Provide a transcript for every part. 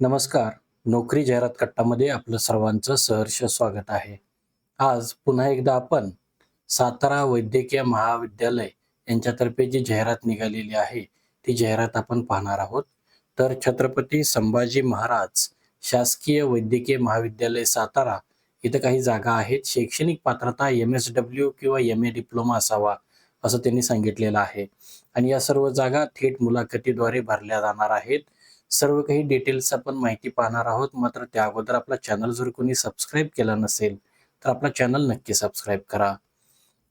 नमस्कार. नोकरी जाहिरात कट्टामध्ये आपलं सर्वांचं सहर्ष स्वागत आहे. आज पुन्हा एकदा आपण सातारा वैद्यकीय महाविद्यालय यांच्यातर्फे जी जाहिरात निघालेली आहे ती जाहिरात आपण पाहणार आहोत. तर छत्रपती संभाजी महाराज शासकीय वैद्यकीय महाविद्यालय सातारा इथं काही जागा आहेत. शैक्षणिक पात्रता एम एस डब्ल्यू किंवा एम ए डिप्लोमा असावा असं त्यांनी सांगितलेलं आहे. आणि या सर्व जागा थेट मुलाखतीद्वारे भरल्या जाणार आहेत. सर्व काही डिटेल्स आपण माहिती पाहणार आहोत. मात्र त्या अगोदर आपला चॅनल जर कोणी सबस्क्राईब केला नसेल तर आपला चॅनल नक्की सबस्क्राईब करा.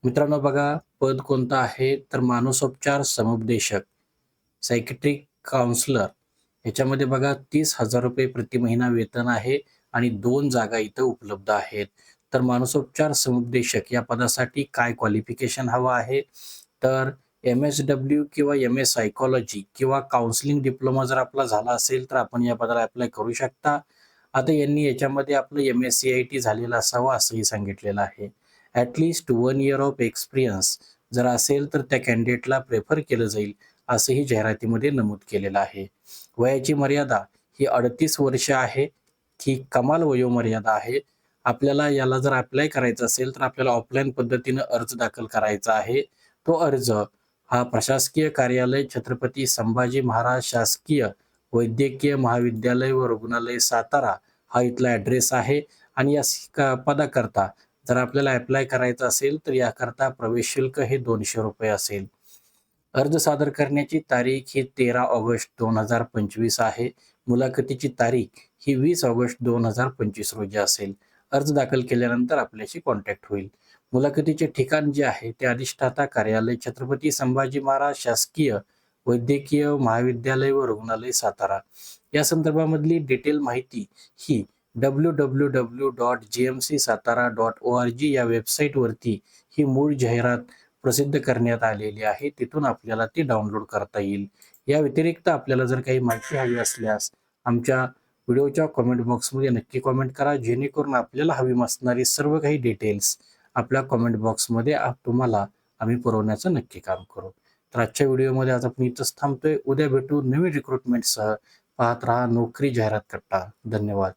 मित्रांनो बघा पद कोणतं आहे? तर मानसोपचार समुपदेशक सायकेट्रिक काउन्सलर याच्यामध्ये बघा तीस हजार रुपये प्रति महिना वेतन आहे आणि दोन जागा इथं उपलब्ध आहेत. तर मानसोपचार समुपदेशक या पदासाठी काय क्वालिफिकेशन हवं आहे? तर एम एस डब्ल्यू किंवा एम एस सायकॉलॉजी किंवा काउन्सिलिंग डिप्लोमा जर आपला झाला असेल तर आपण या पदाला अप्लाय करू शकता. आता यांनी याच्यामध्ये आपलं M S C I T झालेलं असावं असंही सांगितलेलं आहे. At least one year of experience जर असेल तर त्या कॅन्डिडेटला प्रेफर केलं जाईल असंही जाहिरातीमध्ये नमूद केलेलं आहे. वयाची मर्यादा ही अडतीस वर्ष आहे. ही कमाल वयोमर्यादा आहे. आपल्याला याला जर अप्लाय करायचं असेल तर आपल्याला ऑफलाईन पद्धतीनं अर्ज दाखल करायचा आहे. तो अर्ज हा प्रशासकीय कार्यालय छत्रपती संभाजी महाराज शासकीय वैद्यकीय महाविद्यालय व रुग्णालय सातारा हा इथला ॲड्रेस आहे. आणि या पदाकरता जर आपल्याला अप्लाय करायचं असेल तर याकरता प्रवेश शुल्क हे दोनशे रुपये असेल. अर्ज सादर करण्याची तारीख ही तेरा ऑगस्ट दोन हजार पंचवीस आहे. मुलाखतीची तारीख ही वीस ऑगस्ट दोन हजार पंचवीस रोजी असेल. अर्ज दाखल केल्यानंतर आपल्याशी कॉन्टॅक्ट होईल. मुलाखतीचे ठिकाण जे आहे ते अधिष्ठाता कार्यालय छत्रपती संभाजी महाराज शासकीय वैद्यकीय महाविद्यालय व रुग्णालय सातारा. या संदर्भामधली डिटेल माहिती ही W W W dot G M C Satara dot O R G या वेबसाईटवरती ही मूळ जाहिरात प्रसिद्ध करण्यात आलेली आहे. तिथून आपल्याला ती डाउनलोड करता येईल. या व्यतिरिक्त आपल्याला जर काही माहिती हवी असल्यास आमच्या व्हिडिओच्या कॉमेंट बॉक्समध्ये नक्की कॉमेंट करा जेणेकरून आपल्याला हवी असणारी सर्व काही डिटेल्स आपल्या कॉमेंट बॉक्समध्ये तुम्हाला आम्ही पुरवण्याचं नक्की काम करू. तर आजच्या व्हिडिओमध्ये आज आपण इथंच थांबतोय. उद्या भेटू नवीन रिक्रुटमेंटसह पाहत राहा नोकरी जाहिरात कट्टा. धन्यवाद.